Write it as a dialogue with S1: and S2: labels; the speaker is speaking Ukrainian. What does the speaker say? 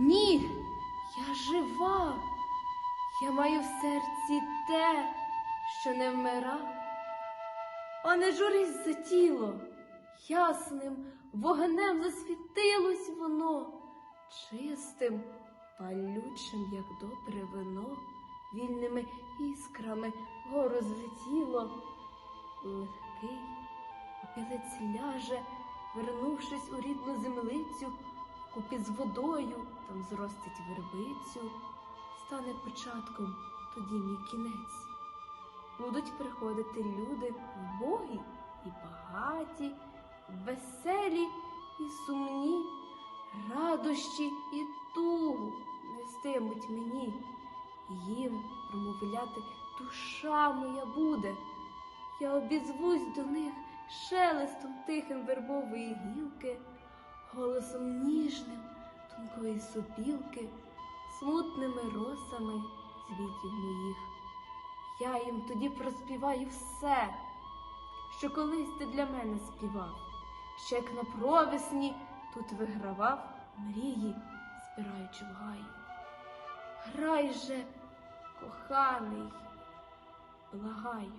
S1: Ні, я жива. Я маю в серці те, що не вмира. А не журись за тіло, ясним вогнем засвітилось воно, чистим, палючим, як добре вино, вільними іскрами гору злетіло. Легкий опілець ляже, вернувшись у рідну землицю, купі з водою там зростить вербицю, стане початком тоді мій кінець. Будуть приходити люди вбогі і багаті, веселі і сумні, радощі і тугу нестимуть мені. Їм промовляти душа моя буде. Я обізвусь до них шелестом тихим вербової гілки, голосом ніжним тонкої сопілки, смутними росами звітів моїх. Я їм тоді проспіваю все, що колись ти для мене співав, що як на провесні тут вигравав мрії, збираючи в гаю. Грай же, коханий, благаю.